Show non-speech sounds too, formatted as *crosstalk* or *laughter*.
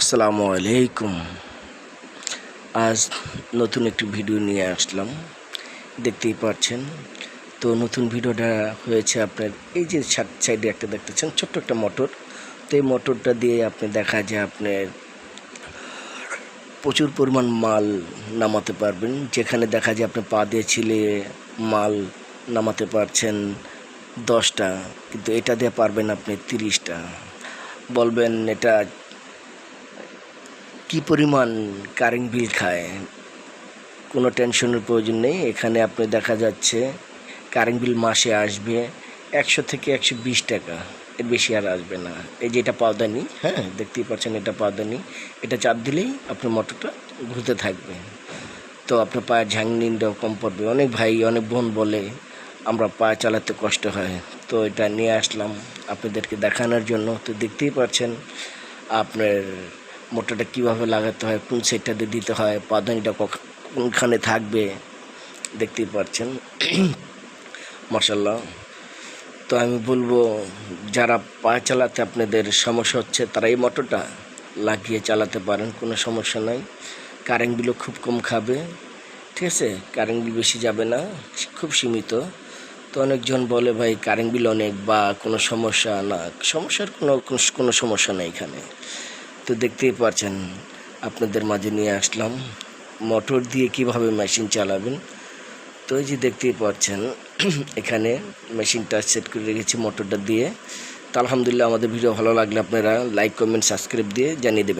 আসসালামু আলাইকুম। আজ নতুন একটি ভিডিও নিয়ে আসলাম। দেখতেই পাচ্ছেন, তো নতুন ভিডিওটা হয়েছে আপনার এই যে সাইডে একটা দেখতেছেন, ছোট্ট একটা মোটর। তো এই মোটরটা দিয়ে আপনি দেখা যায় আপনার প্রচুর পরিমাণ মাল নামাতে পারবেন। যেখানে দেখা যায় আপনি পা দিয়ে ছিলে মাল নামাতে পারছেন দশটা, কিন্তু এটা দিয়ে পারবেন আপনি তিরিশটা। বলবেন এটা কি পরিমাণ কারেন্ট বিল খায়? কোনো টেনশনের প্রয়োজন নেই। এখানে আপনি দেখা যাচ্ছে কারেন্ট বিল মাসে আসবে একশো থেকে একশো বিশ টাকা। এর বেশি আর আসবে না। এই যে এটা পাওদানি হ্যাঁ দেখতেই পাচ্ছেন এটা পাওদানি এটা চাপ দিলেই আপনার মোটরটা ঘুরতে থাকবে। তো আপনার পায়ের ঝাংনিটাও কম পড়বে। অনেক ভাই, অনেক বোন বলে, আমরা পায়ে চালাতে কষ্ট হয়। তো এটা নিয়ে আসলাম আপনাদেরকে দেখানোর জন্য। তো দেখতেই পাচ্ছেন আপনার মোটরটা কীভাবে লাগাতে হয়, কোন সাইডটাতে দিতে হয় কখ- কোনখানে থাকবে, দেখতেই পাচ্ছেন *clears throat* মার্শাল্লাহ তো আমি বলব, যারা পা চালাতে আপনাদের সমস্যা হচ্ছে, তারা এই মোটরটা লাগিয়ে চালাতে পারেন, কোনো সমস্যা নাই। কারেন্ট বিলও খুব কম খাবে, ঠিক আছে? কারেন্ট বিল বেশি যাবে না, খুব সীমিত। তো অনেকজন বলে, ভাই, কারেন্ট বিল অনেক বা কোনো সমস্যা না। সমস্যার কোনো কোনো সমস্যা নেই এখানে। তো দেখতেই পাচ্ছেন আপনাদের মাঝে নিয়ে আসলাম। মোটর দিয়ে কীভাবে মেশিন চালাবেন? তো এই যে দেখতেই পাচ্ছেন *clears throat* এখানে মেশিনটা সেট করে রেখেছি মোটরটা দিয়ে। তো আলহামদুলিল্লাহ আমাদের ভিডিও ভালো লাগলে আপনারা লাইক কমেন্ট সাবস্ক্রাইব দিয়ে জানিয়ে দেবেন।